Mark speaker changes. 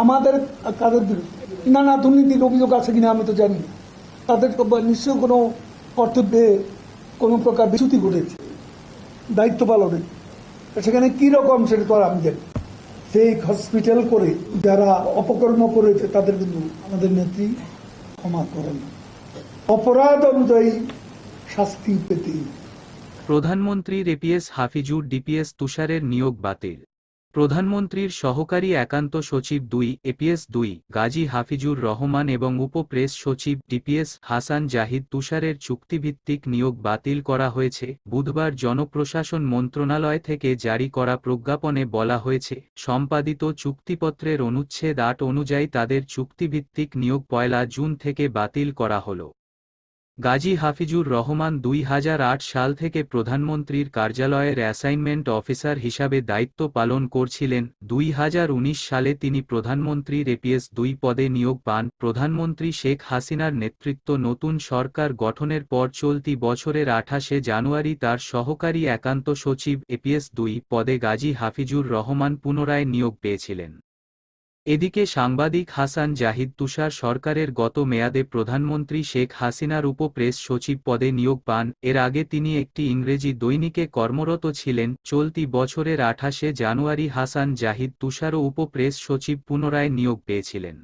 Speaker 1: আমাদের কাদের বিরুদ্ধে না না দুর্নীতির অভিযোগ আছে কিনা আমি তো জানি তাদের নিশ্চয় কোনো কর্তব্যে কোনো প্রকার বিচ্যুতি ঘটেছে, দায়িত্ব পালনে। সেখানে কীরকম সেটা তো আমি জানি ফেক হসপিটাল করে যারা অপকর্ম করেছে, তাদের কিন্তু আমাদের নেত্রী ক্ষমা করেন। অপরাধ অনুযায়ী শাস্তি পেতেই।
Speaker 2: প্রধানমন্ত্রীর এপিএস হাফিজুর ডিপিএস তুষারের নিয়োগ বাতিল। প্রধানমন্ত্রীর সহকারী একান্ত সচিব দুই, এপিএস দুই, গাজী হাফিজুর রহমান এবং উপপ্রেস সচিব ডিপিএস হাসান জাহিদ তুষারের চুক্তিভিত্তিক নিয়োগ বাতিল করা হয়েছে। বুধবার জনপ্রশাসন মন্ত্রণালয় থেকে জারি করা প্রজ্ঞাপনে বলা হয়েছে, সম্পাদিত চুক্তিপত্রের অনুচ্ছেদ আট অনুযায়ী তাদের চুক্তিভিত্তিক নিয়োগ পয়লা জুন থেকে বাতিল করা হলো। গাজী হাফিজুর রহমান দুই হাজার আট সাল থেকে প্রধানমন্ত্রীর কার্যালয়ের অ্যাসাইনমেন্ট অফিসার হিসাবে দায়িত্ব পালন করছিলেন। দুই হাজার উনিশ সালে তিনি প্রধানমন্ত্রীর এপিএস দুই পদে নিয়োগ পান। প্রধানমন্ত্রী শেখ হাসিনার নেতৃত্ব নতুন সরকার গঠনের পর চলতি বছরের আঠাশে জানুয়ারি তার সহকারী একান্ত সচিব এপিএস দুই পদে গাজী হাফিজুর রহমান পুনরায় নিয়োগ পেয়েছিলেন। এদিকে সাংবাদিক হাসান জাহিদ তুষার সরকারের গত মেয়াদে প্রধানমন্ত্রী শেখ হাসিনার উপপ্রেস সচিব পদে নিয়োগ পান। এর আগে তিনি একটি ইংরেজি দৈনিকে কর্মরত ছিলেন। চলতি বছরের আঠাশে জানুয়ারি হাসান জাহিদ তুষারও উপপ্রেস সচিব পুনরায় নিয়োগ পেয়েছিলেন।